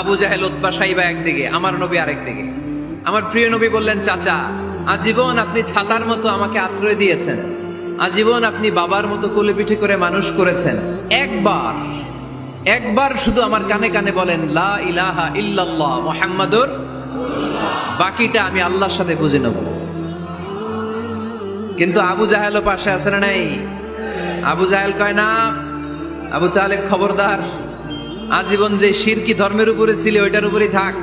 আবু জাহেল উৎপা সাইবা একদিকে, আমার নবী আরেকদিকে আমার প্রিয় নবী বললেন, চাচা, আজীবন আপনি ছাতার মতো আমাকে আশ্রয় দিয়েছেন। আজীবন আপনি বাবার মতো কোলে পিঠে করে মানুষ করেছেন। একবার একবার শুধু আমার কানে কানে বলেন, লা ইলাহা ইল্লাল্লাহ মুহাম্মাদুর বাকিটা আমি আল্লাহর সাথে বুঝে নেব। কিন্তু আবু জাহেলও পাশে আছে না নাই? আবু জাহেল কয়, না, আবু তালেব খবরদার। আজীবন যে শিরকি ধর্মের উপরে ছিল, ওইটার উপরেই থাক।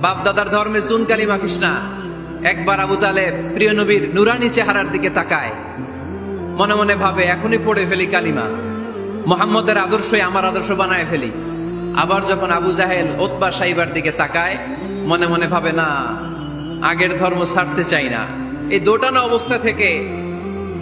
বাপ দাদার ধর্মে চুন কালি মাখিস না একবার আবু তালেব প্রিয় নবীর নুরানি চেহারার দিকে তাকায়। মনে মনে ভাবে, এখনই পড়ে ফেলি কালিমা। মোহাম্মদের আদর্শই আমার আদর্শ বানায় ফেলি। আবার যখন আবু জাহেল ওতবা সাইবার দিকে তাকায়, মনে মনে ভাবে, না, আগের ধর্ম ছাড়তে চাই না। এই দোটানা অবস্থা থেকে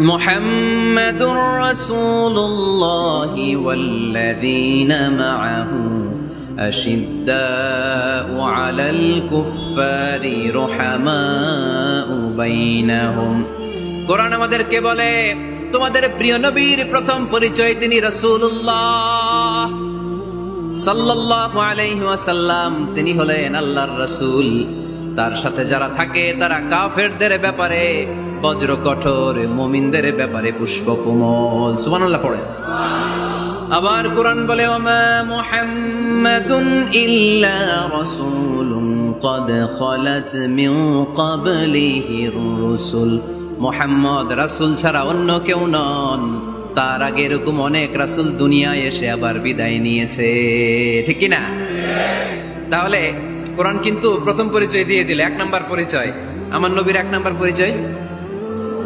محمد رسول الله والذين معه أشداء على الكفار رحماء بينهم কোরআন আমাদেরকে বলে তোমাদের প্রিয় নবীর প্রথম পরিচয় তিনি রাসূলুল্লাহ সাল্লাল্লাহু আলাইহি ওয়াসাল্লাম তিনি হলেন আল্লাহর রাসূল তার সাথে যারা থাকে তারা কাফেরদের ব্যাপারে বজ্র কঠোর মুমিনদের ব্যাপারে পুষ্প কোমল সুবানুল্লাহ পড়ে আবার কোরআন বলে, ওমা মুহাম্মাদুন ইল্লা রাসূলুন কদ খলাত মিন ক্বাবলিহির রুসুল। মোহাম্মদ রাসূল ছাড়া অন্য কেউ নন। তার আগে এরকম অনেক রাসুল দুনিয়ায় এসে আবার বিদায় নিয়েছে। ঠিক কি না তাহলে কোরআন কিন্তু প্রথম পরিচয় দিয়ে দিল, এক নাম্বার পরিচয়। আমার নবীর এক নাম্বার পরিচয়?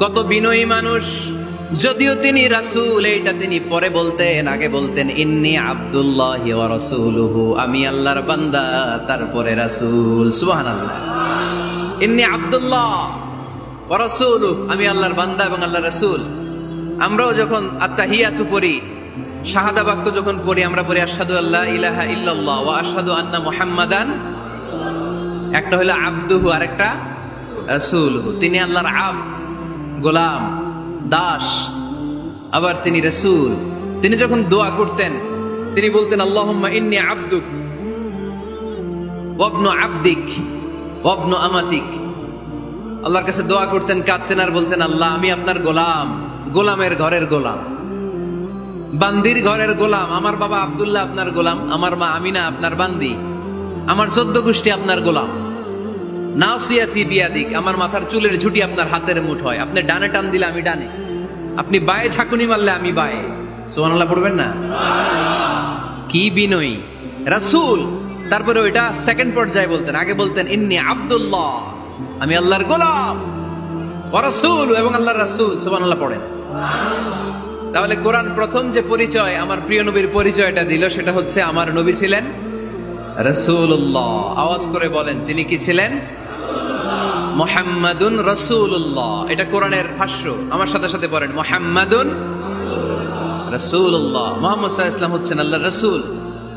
কত বিনয়ী মানুষ। যদিও তিনি রাসূল, এইটা তিনি পরে বলতেন, আগে বলতেন, ইন্নি আব্দুল্লাহ রাসূলুহু, আমি আল্লাহর বান্দা, তারপরে রাসূল। সুবহানাল্লাহ। ইন্নি আব্দুল্লাহ ওয়া রাসূলুহু, আমি আল্লাহর বান্দা এবং আল্লাহ রাসূল। আমরাও যখন আত্তাহিয়াতু পড়ি, শাহাদা বাক্য যখন পড়ি, আমরা পড়ি আসাদু আল্লাহ ইলাহা ইল্লাল্লাহ ওয়া আশহাদু আন্না মুহাম্মাদান। একটা হলো আব্দুহু, আরেকটা রাসূলুহু। তিনি আল্লাহর আব। গোলাম, দাস, আবার তিনি রসুল। তিনি যখন দোয়া করতেন, তিনি বলতেন, আল্লাহুম্মা ইন্নি আব্দুক ওয়াবনু আব্দিক ওয়াবনু আমাতিক। আল্লাহর কাছে দোয়া করতেন, কাঁদতেন আর বলতেন, আল্লাহ, আমি আপনার গোলাম, গোলামের ঘরের গোলাম। বান্দির ঘরের গোলাম, আমার বাবা আব্দুল্লাহ আপনার গোলাম, আমার মা আমিনা আপনার বান্দি, আমার চোদ্দ গোষ্ঠী আপনার গোলাম। নাসিয়াতি বিয়াদিক আমার মাথার চুলের ঝুটি আপনার হাতের মুঠ হয়। আপনি ডানে টান দিলে আমি ডানে। আপনি বায়ে ছাকুনি মারলে আমি বায়ে। সোহানাল্লাহ পড়বেন না? কি বিনয়ী। রাসূল, তারপরে ওইটা সেকেন্ড পর্যায়ে বলতেন। আগে বলতেন, ইন্নি আব্দুল্লাহ, আমি আল্লাহর গোলাম। রাসূল এবং আল্লাহর রাসূল। সুবহানাল্লাহ পড়েন। তাহলে কোরআন প্রথম যে পরিচয় আমার প্রিয় নবীর পরিচয়টা দিল, সেটা হচ্ছে আমার নবী ছিলেন রসুল্লাহ আওয়াজ করে বলেন, তিনি কি ছিলেন? মোহাম্মদুন রসুল্লাহ এটা কোরআনের ভাষ্য। আমার সাথে সাথে পড়েন, মোহাম্মদুন রসুল্লাহ মোহাম্মদ সাহা ইসলাম হচ্ছেন আল্লাহ রসুল।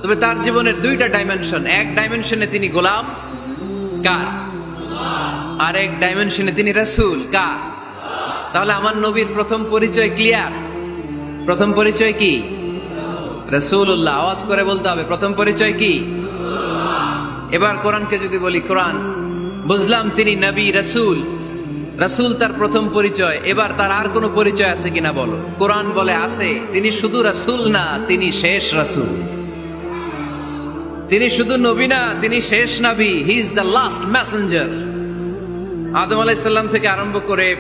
তবে তার জীবনের দুইটা ডাইমেনশন এক ডাইমেনশনে তিনি গোলাম, কার? আর এক ডাইমেনশনে তিনি রাসূল, কার? তাহলে আমার নবীর প্রথম পরিচয় ক্লিয়ার প্রথম পরিচয় কি? রাসূলুল্লাহ। আওয়াজ করে বলতে হবে, প্রথম পরিচয় কি? এবার কোরআনকে যদি বলি, কোরআন, বুঝলাম তিনি নবী, রাসূল। রাসূল তার প্রথম পরিচয়। এবার তার আর কোনো পরিচয় আছে কিনা বলো। কোরআন বলে আছে, তিনি শুধু রাসূল না, তিনি শেষ রাসূল। তিনি শুধু নবী না, তিনি শেষ নবী। He is the last messenger আদম আলাইসাল্লাম থেকে আরম্ভ করে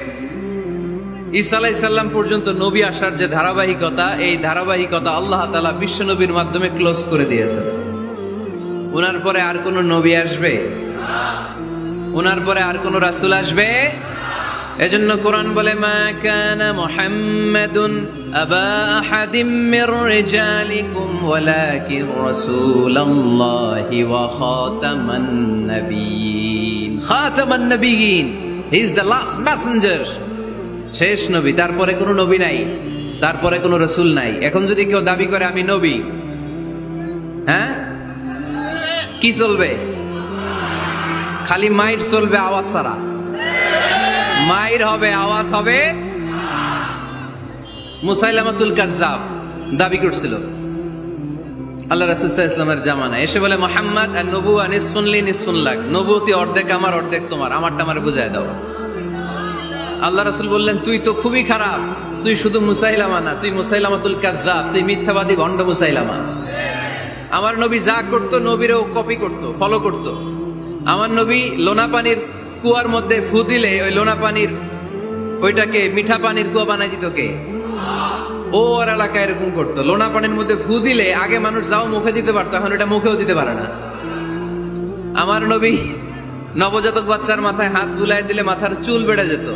ঈসা আলাইসাল্লাম পর্যন্ত নবী আসার যে ধারাবাহিকতা, এই ধারাবাহিকতা আল্লাহ তালা বিশ্ব নবীর মাধ্যমে ক্লোজ করে দিয়েছেন। ওনার পরে আর কোন নবী আসবে? ওনার পরে আর কোন রাসূল আসবে? এজন্য কোরআন বলে, মা কানা মুহাম্মাদুন আবা আহাদিম মির রিজালিকুম ওয়ালাকিন রাসূলুল্লাহি ওয়া খাতামান নাবিয়িন। খাতামান নাবিয়িন he is the last messenger শেষ নবী, তারপরে কোনো নবী নাই, তারপরে কোনো রসুল নাই। এখন যদি কেউ দাবি করে, আমি নবী হ্যাঁ? কি চলবে? খালি মাইর চলবে আওয়াজ ছাড়া। মাইর হবে, আওয়াজ হবে মুসাইলামাতুল কাজ্জাব, দাবি করছিল। আল্লাহ রাসুল্লাহ ইসলামের জামানা এসে বলে, মোহাম্মদ, আর নবু নিসফুনলি নিসফুন লাগ নবুতি অর্ধেক আমার, অর্ধেক তোমার। আমারটা আমার বুঝাই দাও। আল্লাহ রাসুল বললেন, তুই তো খুবই খারাপ। তুই শুধু মুসাইলামা না, তুই মুসাইলামাতুল কাজ্জাব, তুই মিথ্যাবাদী, ভণ্ড মুসাইলামা। আমার নবী যা করতো, নবীরও কপি করতো ফলো করতো। আমার নবী লোনা পানির কুয়ার মধ্যে ফু দিলে ওই লোনা পানির, ওইটাকে মিঠা পানির কুয়া বানাই দিত কে? ও ওর এলাকায় এরকম করতো। লোনা পানির মধ্যে ফু দিলে আগে মানুষ যাও মুখে দিতে পারতো, এখন এটা মুখেও দিতে পারে না। আমার নবী নবজাতক বাচ্চার মাথায় হাত বুলাই দিলে মাথার চুল বেড়ে যেত।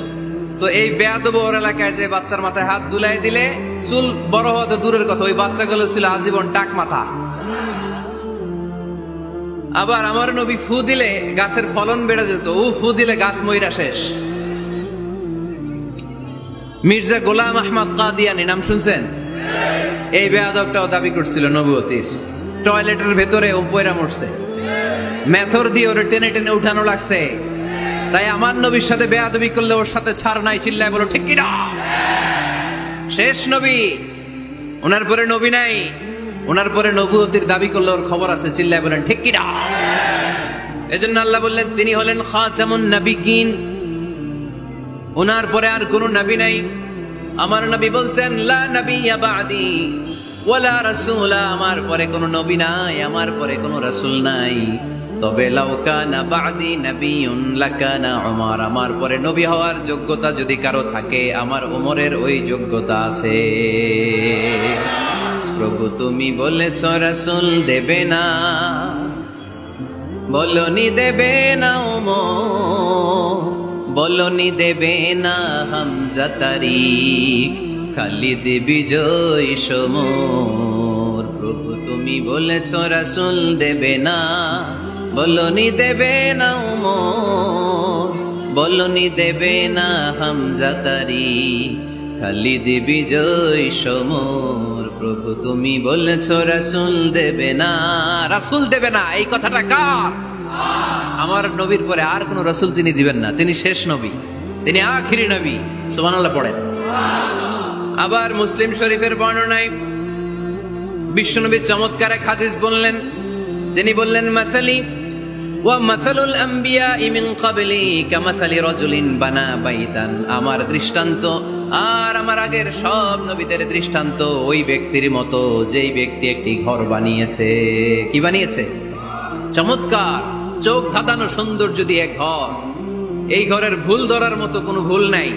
তো এই বেয়াদব ওর এলাকায় যে বাচ্চার মাথায় হাত বুলাই দিলে চুল বড় হওয়া তো দূরের কথা, ওই বাচ্চাগুলো ছিল আজীবন টাক মাথা। আবার আমার নবী ফু দিলে গাছের ফলন বেড়ে যেত। ও ফু দিলে গাছ ময়রা শেষ। মির্জা গোলাম আহমদ কাদিয়ানি, নাম শুনছেন? এই বেয়াদবটাও দাবি করছিল নবুয়তির। টয়লেটের ভেতরে ও পয়রা মরছে। মেথর দিয়ে ওরে টেনে টেনে উঠানো লাগছে। তাই আমার নবীর সাথে বেয়াদবি করলে ওর সাথে ছাড় নাই, চিল্লায় বলো, ঠিক কিনা? শেষ নবী। ওনার পরে নবী নাই। ওনার পরে নবুয়তির দাবি করলে ওর খবর আছে, চিল্লায় বলেন, ঠিক কিনা? এজন্য আল্লাহ বললেন, তিনি হলেন খাতামুন নাবিকিন ওনার পরে আর কোনো নবী নাই। আমার নবী বলছেন, লা নবিয়্যা বাদি, ওয়ালা রাসূলা। আমার পরে কোনো নবী নাই, আমার পরে কোনো রাসূল নাই। তবে লাউকানা বাদি নবিয়ুন, লাকানা উমর। আমার পরে নবী হওয়ার যোগ্যতা যদি কারও থাকে, আমার ওমরের ওই যোগ্যতা আছে। প্রভু, তুমি বলেছ রাসূল দেবে না। বলনি দেবে না ওমর, বলনি দেবে না হামজা তারিখ খালিদ বিজয় সমর। প্রভু, তুমি বলেছ রাসুল দেবে না। বলনি দেবে না উমর বলনি দেবে না হামজা তারিখ খালিদ বিজয় সমর। প্রভু, তুমি বলেছ রাসুল দেবে না। রাসুল দেবে না, এই কথাটা কার? আমার নবীর পরে আর কোন রসুল তিনি দিবেন না। তিনি শেষ নবী, তিনি আখিরি নবী, সুবহানাল্লাহ পড়েন। আবার মুসলিম শরীফের বর্ণনায় বিশ্বনবী চমৎকার এক হাদিস বললেন, তিনি বললেন, মাসালি আম্বিয়া কামাসালি আমার দৃষ্টান্ত আর আমার আগের সব নবীদের দৃষ্টান্ত ওই ব্যক্তির মতো যেই ব্যক্তি একটি ঘর বানিয়েছে। কি বানিয়েছে? চমৎকার। চোখ ধাঁধানো সৌন্দর্য দিয়ে এক ঘর। এই ঘরের ভুল ধরার মতো কোনো ভুল নাই।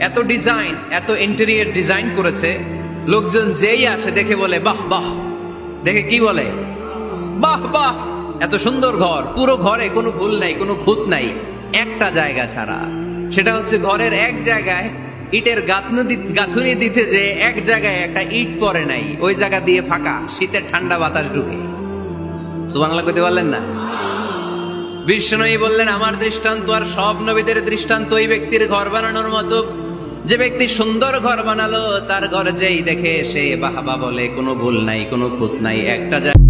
এত ডিজাইন, এত ইন্টেরিয়ার ডিজাইন করেছে। লোকজন যেই আসে দেখে বলে, বাহ বাহ। দেখে কি বলে? বাহ বাহ। এত সুন্দর ঘর, পুরো ঘরে কোনো ভুল নাই, কোনো খুঁত নাই, একটা জায়গা ছাড়া। সেটা হচ্ছে ঘরের এক জায়গায় ইটের গাঁথনি দিতে যে এক জায়গায় একটা ইট পরে নাই, ওই জায়গা দিয়ে ফাঁকা, শীতের ঠান্ডা বাতাস ঢুকে। সুবাংলা করতে পারলেন না? বিষ্ণুই বললেন, আমার দৃষ্টান্ত আর সব নবীদের দৃষ্টান্ত ওই ব্যক্তির ঘর বানানোর মতো। যে ব্যক্তি সুন্দর ঘর বানালো, তার ঘর যেই দেখে সে বাহাবা বলে, কোনো ভুল নাই, কোনো খুঁত নাই, একটা জায়গা